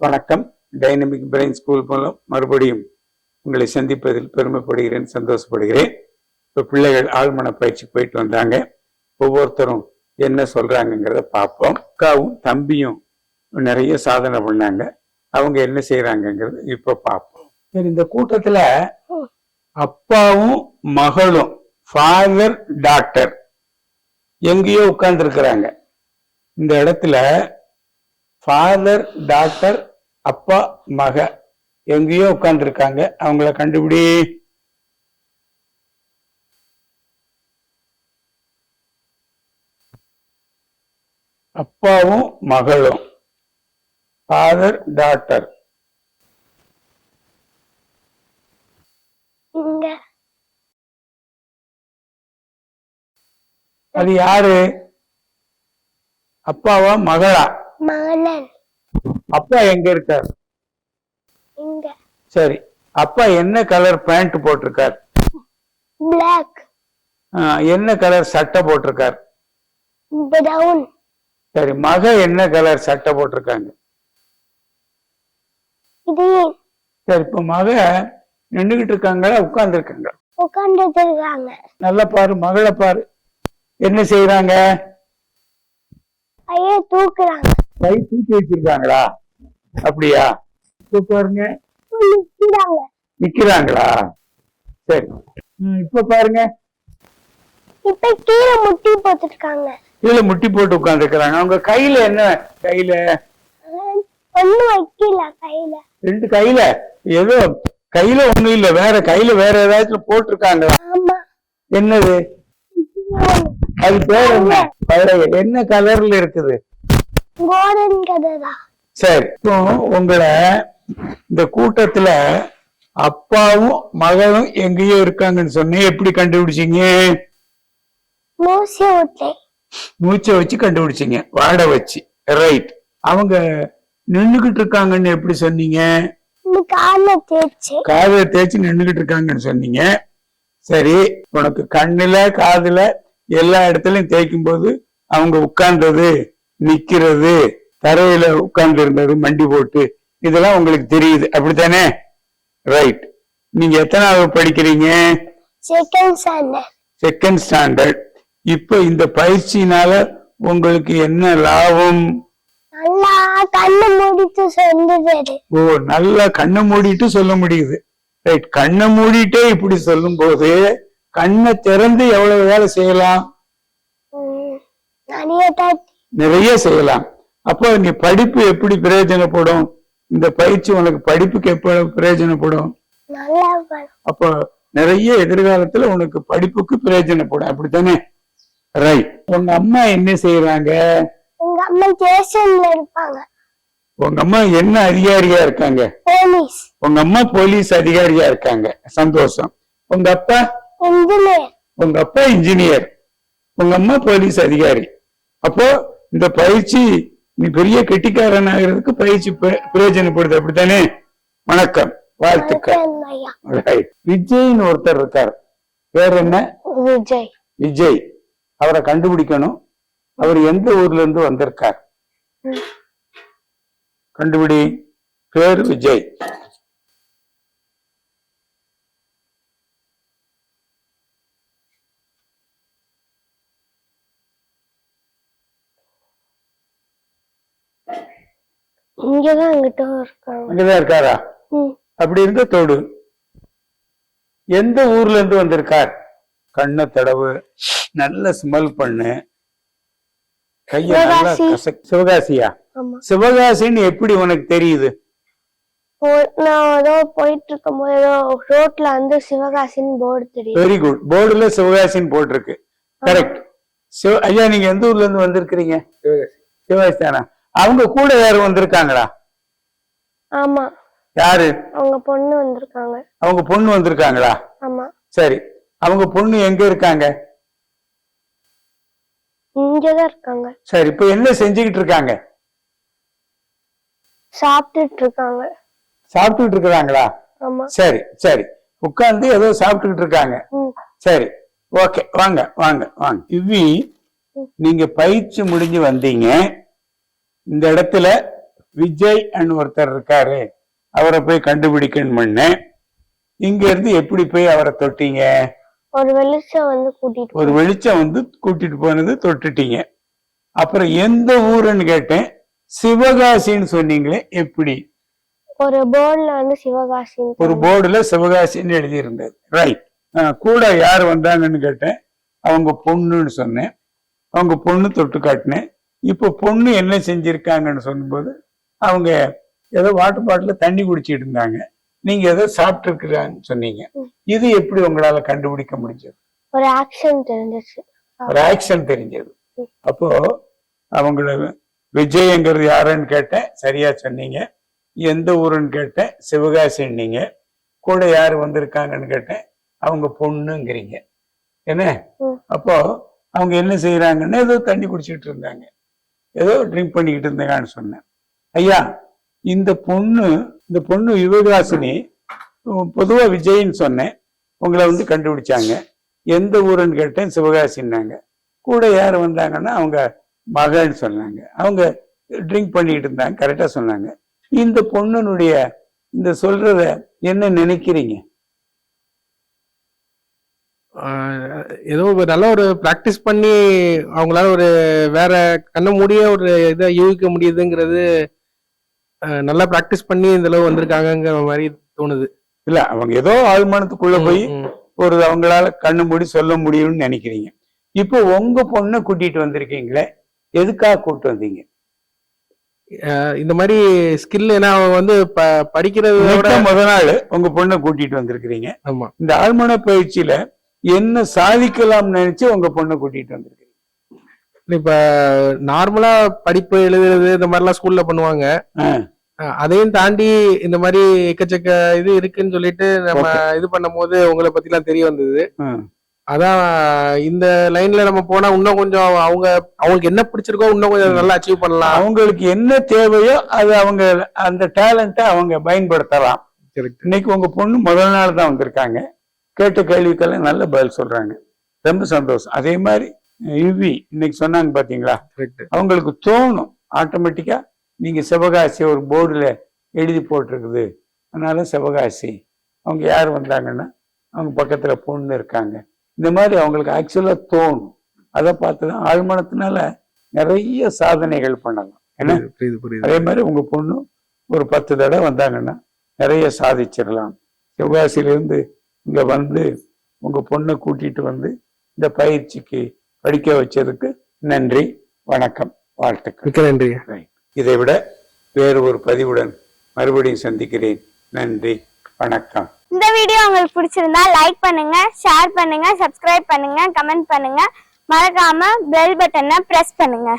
வணக்கம். Dynamic brain school மூலம் மறுபடியும் உங்களை சந்திப்பதில் பெருமைப்படுகிறேன் சந்தோஷப்படுகிறேன். இப்போ பிள்ளைகள் ஆழ்மன பயிற்சி போயிட்டு வந்தாங்க. ஒவ்வொருத்தரும் என்ன சொல்றாங்கங்கிறத பார்ப்போம். அக்காவும் தம்பியும் நிறைய சாதனை பண்ணாங்க. அவங்க என்ன செய்யறாங்கங்கிறது இப்ப பார்ப்போம். சரி இந்த கூட்டத்துல அப்பாவும் மகளும் ஃபாதர் டாக்டர் எங்கேயோ உட்கார்ந்து இருக்கிறாங்க இந்த இடத்துல ஃபாதர் டாக்டர் அப்பா மக எங்கேயோ உட்கார்ந்துருக்காங்க. அவங்கள கண்டுபிடி. அப்பாவும் மகளும். ஃபாதர் டாக்டர் அது யாரு? அப்பாவா மகளா? மகனன் அப்பா எங்க இருக்கார்? சரி. அப்பா என்ன கலர் பேண்ட் போட்டிருக்கார்? பிளாக் என்ன கலர் சட்டை போட்டிருக்கார்? பிரவுன் சரி மக என்ன கலர் சட்டை போட்டிருக்காங்க? சரி இப்ப மக நின்றுகிட்டு இருக்காங்களா உட்கார்ந்து இருக்காங்க? உட்காந்துட்டு இருக்காங்க. நல்லா பாரு மகளை பாரு. என்ன செய்யறாங்க தூக்குறாங்க. கை தூக்கி வச்சிருக்காங்களா? அப்படியா? இப்ப பாருங்க. நிக்கிறாங்க நிக்கிறாங்களா? சரி. இப்ப பாருங்க. இப்ப கீழே முட்டி போட்டுருக்காங்க. கீழே முட்டி போட்டு உட்கார்ந்து இருக்கிறாங்க அவங்க கையில என்ன? கையில? ஒண்ணும் வைக்கல கையில. ரெண்டு கையில. ஏதோ கையில ஒண்ணும் இல்ல. வேற கையில வேற ஏதாச்சும் போட்டிருக்காங்களா? ஆமா. என்னது? அது பேர் என்ன? பழைய என்ன கலர்ல இருக்குது? கோடன் கதரா சரி. இப்போ உங்களை இந்த கூட்டத்துல அப்பாவும் மகளும் எங்கேயோ இருக்காங்கன்னு சொன்னேன் எப்படி கண்டுபிடிச்சீங்க? மூச்சை வச்சு கண்டுபிடிச்சீங்க வாட வச்சு. ரைட் அவங்க நின்னுகிட்டு இருக்காங்கன்னு எப்படி சொன்னீங்க? இந்த கால தேய்ச்சு. காதை தேய்ச்சி நின்னுகிட்டு இருக்காங்கன்னு சொன்னீங்க. சரி உனக்கு கண்ணுல காதுல எல்லா இடத்துலயும் தேய்க்கும் போது அவங்க உட்கார்ந்தது நிக்கிறது. தரையில உட்கார்ந்து இருந்தது மண்டி போட்டு. இதெல்லாம் உங்களுக்கு தெரியுது. அப்படித்தானே? ரைட் நீங்க எத்தனாவது படிக்கிறீங்க? செகண்ட் ஸ்டாண்டர்ட் செகண்ட் ஸ்டாண்டர்ட் இப்ப இந்த பயிற்சியினால உங்களுக்கு என்ன லாபம்? நல்லா கண்ணு மூடிட்டு ஓ நல்லா கண்ணை மூடிட்டு சொல்ல முடியுது. ரைட் கண்ணை மூடிட்டே இப்படி சொல்லும் போது கண்ணை திறந்து எவ்வளவு வேலை செய்யலாம்? நிறைய செய்யலாம். அப்போ நீ படிப்பு எப்படி பிரயோஜனப்படும்? இந்த பயிற்சி உனக்கு படிப்புக்கு எப்ப பிரயோஜனப்படும்? அப்போ நிறைய எதிர்காலத்துல உனக்கு படிப்புக்கு பிரயோஜனப்படும். அப்படித்தானே? ரைட் உங்க அம்மா என்ன செய்யறாங்க எங்க அம்மா ஸ்டேஷன்ல இருப்பாங்க. உங்க அம்மா என்ன அதிகாரியா இருக்காங்க? போலீஸ். உங்க அம்மா போலீஸ் அதிகாரியா இருக்காங்க. சந்தோஷம். உங்க அப்பா? இன்ஜினியர் உங்க அப்பா இன்ஜினியர் உங்க அம்மா போலீஸ் அதிகாரி. அப்போ இந்த பயிற்சி நீ பெரிய கெட்டிக்காரன் ஆகிறதுக்கு பயிற்சி பிர- பிரயோஜனப்படுது. அப்படித்தானே? வணக்கம். வாழ்த்துக்கள். Right. விஜய்னு ஒருத்தர் இருக்கார். பேர் என்ன? விஜய். விஜய். அவரை கண்டுபிடிக்கணும். அவர் எந்த ஊர்ல இருந்து வந்திருக்கார். கண்டுபிடி. பேர் விஜய். இங்கதான் எங்கிட்ட இருக்காங்க. அங்கதான் இருக்காரா. அப்படி இருந்த தோடு. எந்த ஊர்ல இருந்து வந்திருக்கார்? கண்ண தடவு நல்ல ஸ்மெல் பண்ணு. கைய நல்லா சிவகாசி. சிவகாசியா? சிவகாசின்னு எப்படி உனக்கு தெரியுது? நான் ஏதோ போயிட்டு இருக்கும் போது ஏதோ ரோட்ல வந்து சிவகாசின்னு போர்டு தெரியும் வெரி குட் போர்டுல சிவகாசின்னு போட்டிருக்கு. கரெக்ட் சிவ ஐயா நீங்க எந்த ஊர்ல இருந்து வந்திருக்கிறீங்க? சிவகாசி தானா? அவங்க கூட யாரு வந்திருக்காங்களா? ஆமா. யாரு? அவங்க பொண்ணு வந்திருக்காங்க. அவங்க பொண்ணு வந்திருக்காங்களா? ஆமா. சரி. அவங்க பொண்ணு எங்க இருக்காங்க? இங்கதான் இருக்காங்க. சரி இப்ப என்ன செஞ்சுக்கிட்டு இருக்காங்க? சாப்பிட்டுட்டு இருக்காங்க. சாப்பிட்டுட்டு இருக்கிறாங்களா? ஆமா. சரி சரி. உட்கார்ந்து ஏதோ சாப்பிட்டுக்கிட்டு இருக்காங்க. சரி. ஓகே வாங்க வாங்க வாங்க. இவ்வி நீங்க பயிற்சி முடிஞ்சு வந்தீங்க. இந்த இடத்துல விஜய் அண்ட் ஒருத்தர் இருக்காரு. அவரை போய் கண்டுபிடிக்கணும் பண்ணேன் இங்க இருந்து எப்படி போய் அவரை தொட்டீங்க? ஒரு வெளிச்சம் வந்து கூட்டிட்டு ஒரு வெளிச்சம் வந்து கூட்டிட்டு போனது தொட்டுட்டீங்க. அப்புறம் எந்த ஊருன்னு கேட்டேன். சிவகாசின்னு சொன்னீங்களே எப்படி? ஒரு போர்டுல வந்து சிவகாசின்னு ஒரு போர்டுல சிவகாசின்னு எழுதி இருந்தது ரைட் கூட யார் வந்தாங்கன்னு கேட்டேன். அவங்க பொண்ணுன்னு சொன்னேன். அவங்க பொண்ணு தொட்டு காட்டினேன். இப்போ பொண்ணு என்ன செஞ்சிருக்காங்கன்னு சொல்லும்போது அவங்க ஏதோ வாட்டர் பாட்டில் தண்ணி குடிச்சிட்டு இருந்தாங்க. நீங்க ஏதோ சாப்பிட்டு இருக்கிறான்னு சொன்னீங்க இது எப்படி உங்களால கண்டுபிடிக்க முடிஞ்சது? ஒரு ஆக்ஷன் தெரிஞ்சிச்சு. ஒரு ஆக்ஷன் தெரிஞ்சது. அப்போ அவங்கள விஜயங்கிறது யாருன்னு கேட்டேன். சரியா சொன்னீங்க. எந்த ஊருன்னு கேட்டேன். சிவகாசின்னீங்க கூட யார் வந்திருக்காங்கன்னு கேட்டேன். அவங்க பொண்ணுங்கிறீங்க. என்ன. அப்போ அவங்க என்ன செய்யறாங்கன்னா ஏதோ தண்ணி குடிச்சிட்டு இருந்தாங்க. ஏதோ ட்ரிங்க் பண்ணிக்கிட்டு இருந்தேங்கன்னு சொன்னேன். ஐயா இந்த பொண்ணு இந்த பொண்ணு யுவகாசினி பொதுவா விஜய்ன்னு சொன்னேன். உங்களை வந்து கண்டுபிடிச்சாங்க. எந்த ஊருன்னு கேட்டேன் சிவகாசின்னாங்க. கூட யார் வந்தாங்கன்னா அவங்க மகள்னு சொன்னாங்க. அவங்க ட்ரிங்க் பண்ணிட்டு இருந்தாங்க கரெக்டா சொன்னாங்க. இந்த பொண்ணுனுடைய இந்த சொல்றத என்ன நினைக்கிறீங்க? ஏதோ ஒரு நல்ல ஒரு பிராக்டிஸ் பண்ணி அவங்களால ஒரு வேற கண்ண மூடிய ஒரு இதை யூகிக்க முடியுதுங்கிறது நல்லா பிராக்டிஸ் பண்ணி இந்த அளவு வந்திருக்காங்கங்கிற மாதிரி தோணுது. இல்ல அவங்க ஏதோ ஆழ்மனத்துக்குள்ள போய். ஒரு அவங்களால கண்ணு மூடி சொல்ல முடியும்னு நினைக்கிறீங்க. இப்போ உங்க பொண்ணை கூட்டிட்டு வந்திருக்கீங்களே எதுக்காக கூட்டு வந்தீங்க? இந்த மாதிரி ஸ்கில் ஏன்னா அவங்க வந்து படிக்கிறத முத நாள் உங்க பொண்ணை கூட்டிட்டு வந்திருக்கிறீங்க. ஆமா. இந்த ஆழ்மன பயிற்சியில என்ன சாதிக்கலாம்னு நினைச்சு உங்க பொண்ணை கூட்டிட்டு வந்திருக்கீங்க. இப்ப நார்மலா படிப்பு எழுதுறது இந்த மாதிரிலாம் ஸ்கூல்ல பண்ணுவாங்க. அதையும் தாண்டி இந்த மாதிரி எக்கச்சக்க இது இருக்குன்னு சொல்லிட்டு நம்ம இது பண்ணும் போது உங்களை பத்தி எல்லாம் தெரிய வந்தது. அதான் இந்த லைன்ல நம்ம போனா இன்னும் கொஞ்சம் அவங்க அவங்களுக்கு என்ன பிடிச்சிருக்கோ இன்னும் கொஞ்சம் நல்லா அச்சீவ் பண்ணலாம். அவங்களுக்கு என்ன தேவையோ அது அவங்க அந்த டேலண்ட்டை அவங்க பயன்படுத்தலாம். இன்னைக்கு உங்க பொண்ணு முதல் நாள் தான் வந்திருக்காங்க. கேட்ட கேள்விக்கெல்லாம் நல்ல பதில் சொல்றாங்க. ரொம்ப சந்தோஷம். அதே மாதிரி யுவி இன்னைக்கு சொன்னாங்க பாத்தீங்களா? அவங்களுக்கு தோணும். ஆட்டோமேட்டிக்கா நீங்க சிவகாசி ஒரு போர்டுல எழுதி போட்டிருக்குது. அதனால சிவகாசி. அவங்க யார் வந்தாங்கன்னா அவங்க பக்கத்துல பொண்ணு இருக்காங்க. இந்த மாதிரி அவங்களுக்கு ஆக்சுவலா தோணும். அதை பார்த்து தான் ஆழ்மனத்தினால நிறைய சாதனைகள் பண்ணலாம். என்ன? அதே மாதிரி உங்க பொண்ணு ஒரு பத்து தடவை வந்தாங்கன்னா நிறைய சாதிச்சிடலாம். சிவகாசியிலிருந்து இங்க வந்து உங்க பொண்ணை கூட்டிட்டு வந்து இந்த பயிற்சிக்கு படிக்க வச்சதுக்கு நன்றி வணக்கம் வாழ்த்துக்கள். மிக்க நன்றி இதை விட வேறு ஒரு பதிவுடன் மறுபடியும் சந்திக்கிறேன். நன்றி வணக்கம். இந்த வீடியோ உங்களுக்கு பிடிச்சிருந்தா லைக் பண்ணுங்க ஷேர் பண்ணுங்க சப்ஸ்கிரைப் பண்ணுங்க கமெண்ட் பண்ணுங்க. மறக்காம பெல் பட்டனை பிரஸ் பண்ணுங்க.